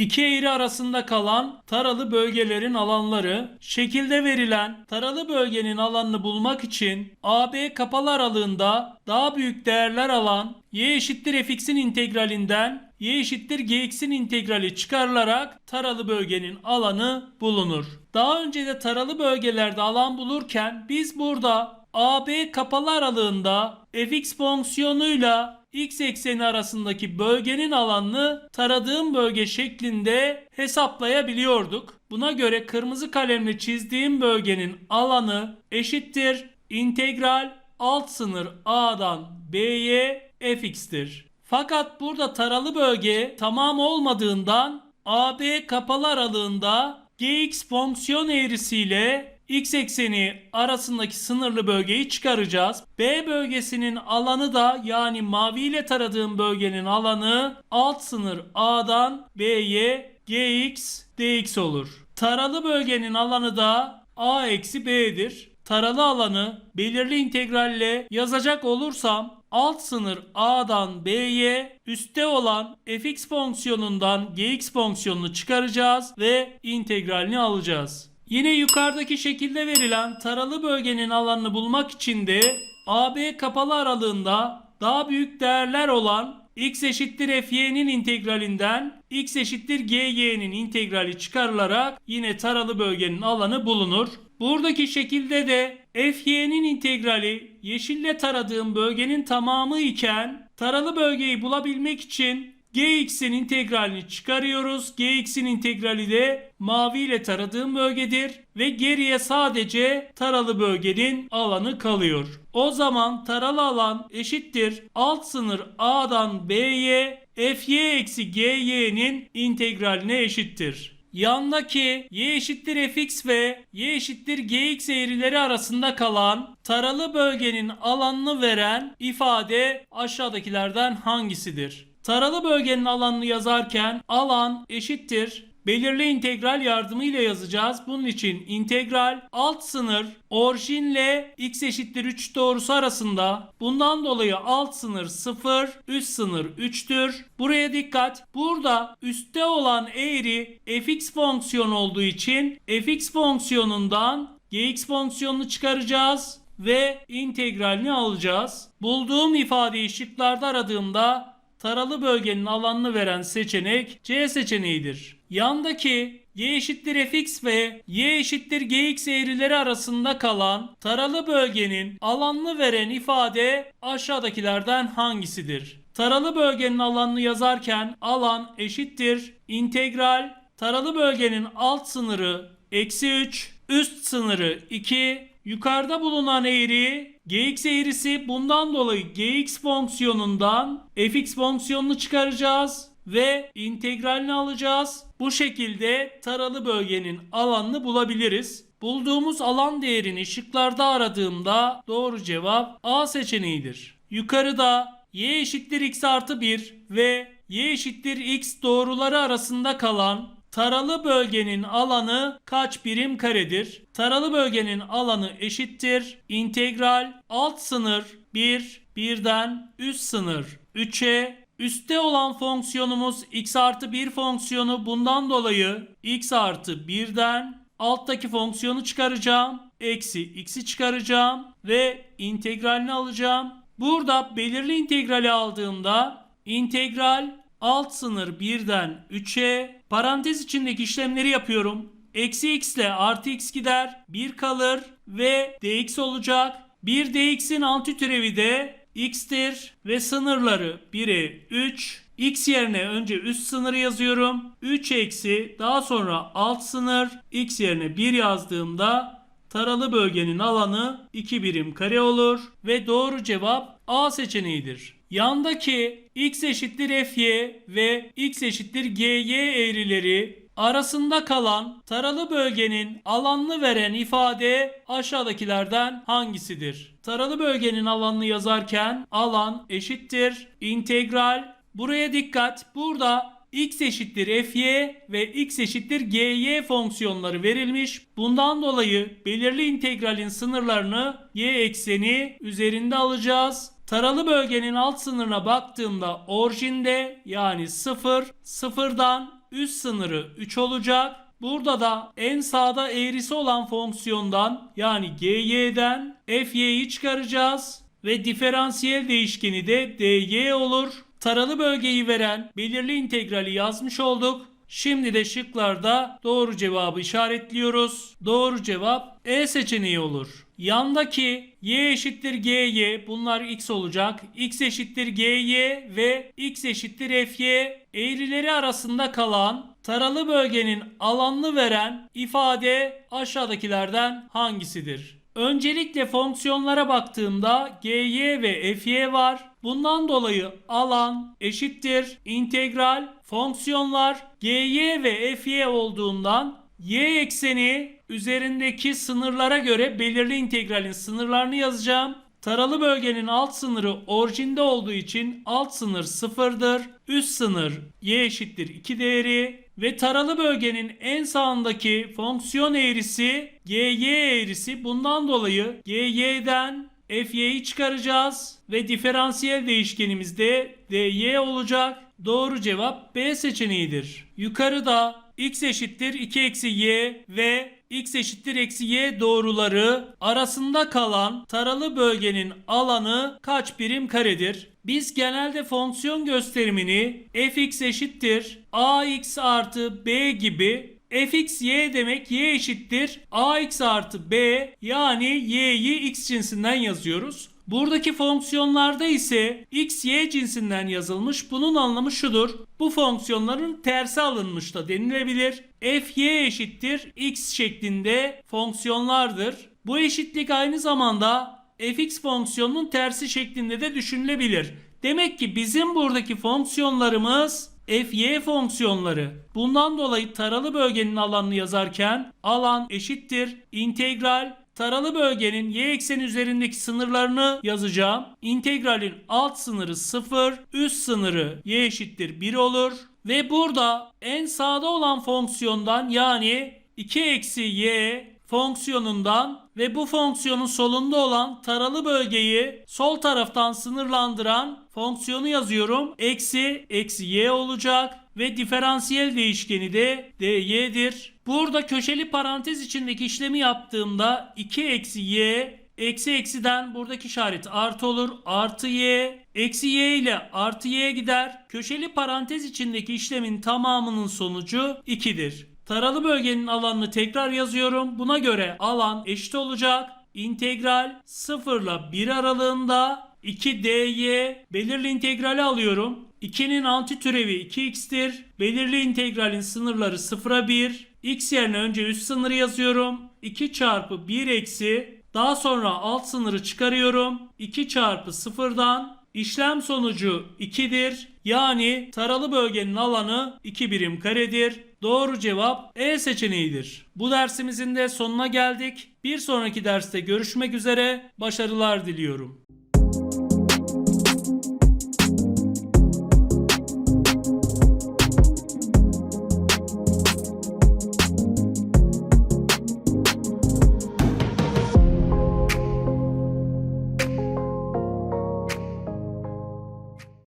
İki eğri arasında kalan taralı bölgelerin alanları, şekilde verilen taralı bölgenin alanını bulmak için AB kapalı aralığında daha büyük değerler alan y eşittir fx'in integralinden y eşittir gx'in integrali çıkarılarak taralı bölgenin alanı bulunur. Daha önce de taralı bölgelerde alan bulurken biz burada AB kapalı aralığında fx fonksiyonuyla x ekseni arasındaki bölgenin alanını taradığım bölge şeklinde hesaplayabiliyorduk. Buna göre kırmızı kalemle çizdiğim bölgenin alanı eşittir integral alt sınır a'dan b'ye fx'tir. Fakat burada taralı bölge tamam olmadığından AB kapalı aralığında gx fonksiyon eğrisiyle x ekseni arasındaki sınırlı bölgeyi çıkaracağız. B bölgesinin alanı da yani mavi ile taradığım bölgenin alanı alt sınır A'dan B'ye gx dx olur. Taralı bölgenin alanı da A eksi B'dir. Taralı alanı belirli integralle yazacak olursam alt sınır a'dan b'ye üstte olan fx fonksiyonundan gx fonksiyonunu çıkaracağız ve integralini alacağız. Yine yukarıdaki şekilde verilen taralı bölgenin alanını bulmak için de AB kapalı aralığında daha büyük değerler olan x eşittir fy'nin integralinden x eşittir gy'nin integrali çıkarılarak yine taralı bölgenin alanı bulunur. Buradaki şekilde de fy'nin integrali yeşille taradığım bölgenin tamamı iken taralı bölgeyi bulabilmek için gx'in integralini çıkarıyoruz. gx'in integrali de mavi ile taradığım bölgedir ve geriye sadece taralı bölgenin alanı kalıyor. O zaman taralı alan eşittir alt sınır a'dan b'ye fy eksi gy'nin integraline eşittir. Yandaki y eşittir fx ve y eşittir gx eğrileri arasında kalan taralı bölgenin alanını veren ifade aşağıdakilerden hangisidir? Taralı bölgenin alanını yazarken alan eşittir belirli integral yardımıyla yazacağız. Bunun için integral alt sınır orijinle x eşittir 3 doğrusu arasında. Bundan dolayı alt sınır 0, üst sınır 3'tür. Buraya dikkat. Burada üstte olan eğri fx fonksiyonu olduğu için fx fonksiyonundan gx fonksiyonunu çıkaracağız ve integralini alacağız. Bulduğum ifadeyi şıklarda aradığımda taralı bölgenin alanını veren seçenek C seçeneğidir. Yandaki y eşittir fx ve y eşittir gx eğrileri arasında kalan taralı bölgenin alanını veren ifade aşağıdakilerden hangisidir? Taralı bölgenin alanını yazarken alan eşittir integral taralı bölgenin alt sınırı eksi 3 üst sınırı 2 Yukarıda bulunan eğri gx eğrisi bundan dolayı gx fonksiyonundan fx fonksiyonunu çıkaracağız ve integralini alacağız. Bu şekilde taralı bölgenin alanını bulabiliriz. Bulduğumuz alan değerini şıklarda aradığımda doğru cevap A seçeneğidir. Yukarıda y eşittir x artı 1 ve y eşittir x doğruları arasında kalan Taralı bölgenin alanı kaç birim karedir? Taralı bölgenin alanı eşittir. İntegral alt sınır 1, 1'den üst sınır 3'e Üste olan fonksiyonumuz x artı 1 fonksiyonu bundan dolayı x artı 1'den alttaki fonksiyonu çıkaracağım. Eksi x'i çıkaracağım ve integralini alacağım. Burada belirli integrali aldığımda integral alt sınır 1'den 3'e parantez içindeki işlemleri yapıyorum. Eksi x ile artı x gider. 1 kalır ve dx olacak. 1 dx'in antitürevi de x'tir ve sınırları 1'e 3. x yerine önce üst sınırı yazıyorum. 3 eksi daha sonra alt sınır x yerine 1 yazdığımda taralı bölgenin alanı 2 birim kare olur ve doğru cevap A seçeneğidir. Yandaki x eşittir fy ve x eşittir gy eğrileri arasında kalan taralı bölgenin alanını veren ifade aşağıdakilerden hangisidir? Taralı bölgenin alanını yazarken alan eşittir integral buraya dikkat burada x eşittir fy ve x eşittir gy fonksiyonları verilmiş. Bundan dolayı belirli integralin sınırlarını y ekseni üzerinde alacağız. Taralı bölgenin alt sınırına baktığımda orijinde yani 0, 0'dan üst sınırı 3 olacak. Burada da en sağda eğrisi olan fonksiyondan yani gy'den fy'yi çıkaracağız ve diferansiyel değişkeni de dy olur. Taralı bölgeyi veren belirli integrali yazmış olduk. Şimdi de şıklarda doğru cevabı işaretliyoruz. Doğru cevap E seçeneği olur. Yandaki y eşittir gy bunlar x olacak. x eşittir gy ve x eşittir fy eğrileri arasında kalan taralı bölgenin alanını veren ifade aşağıdakilerden hangisidir? Öncelikle fonksiyonlara baktığımda gy ve fy var. Bundan dolayı alan eşittir integral fonksiyonlar gy ve fy olduğundan y ekseni üzerindeki sınırlara göre belirli integralin sınırlarını yazacağım. Taralı bölgenin alt sınırı orijinde olduğu için alt sınır sıfırdır. Üst sınır y eşittir 2 değeri ve taralı bölgenin en sağındaki fonksiyon eğrisi gy eğrisi. Bundan dolayı gy'den fy'yi çıkaracağız ve diferansiyel değişkenimiz de dy olacak. Doğru cevap B seçeneğidir. Yukarıda x eşittir 2 eksi y ve x eşittir eksi y doğruları arasında kalan taralı bölgenin alanı kaç birim karedir? Biz genelde fonksiyon gösterimini fx eşittir ax artı b gibi fx y demek y eşittir ax artı b yani y'yi x cinsinden yazıyoruz. Buradaki fonksiyonlarda ise x, y cinsinden yazılmış. Bunun anlamı şudur. Bu fonksiyonların tersi alınmış da denilebilir. f, y eşittir x şeklinde fonksiyonlardır. Bu eşitlik aynı zamanda fx fonksiyonunun tersi şeklinde de düşünülebilir. Demek ki bizim buradaki fonksiyonlarımız fy fonksiyonları. Bundan dolayı taralı bölgenin alanını yazarken alan eşittir integral taralı bölgenin y ekseni üzerindeki sınırlarını yazacağım. İntegralin alt sınırı 0, üst sınırı y eşittir 1 olur. Ve burada en sağda olan fonksiyondan yani 2 eksi y fonksiyonundan ve bu fonksiyonun solunda olan taralı bölgeyi sol taraftan sınırlandıran fonksiyonu yazıyorum. Eksi eksi y olacak ve diferansiyel değişkeni de dy'dir. Burada köşeli parantez içindeki işlemi yaptığımda 2 eksi y Eksi eksiden buradaki işaret artı olur. Artı y. Eksi y ile artı y gider. Köşeli parantez içindeki işlemin tamamının sonucu 2'dir. Taralı bölgenin alanını tekrar yazıyorum. Buna göre alan eşit olacak. İntegral 0 ile 1 aralığında 2 dy belirli integrali alıyorum. 2'nin anti türevi 2x'tir. Belirli integralin sınırları 0'a 1. x yerine önce üst sınırı yazıyorum. 2 çarpı 1 eksi daha sonra alt sınırı çıkarıyorum. 2 çarpı 0'dan işlem sonucu 2'dir. Yani taralı bölgenin alanı 2 birim karedir. Doğru cevap E seçeneğidir. Bu dersimizin de sonuna geldik. Bir sonraki derste görüşmek üzere. Başarılar diliyorum.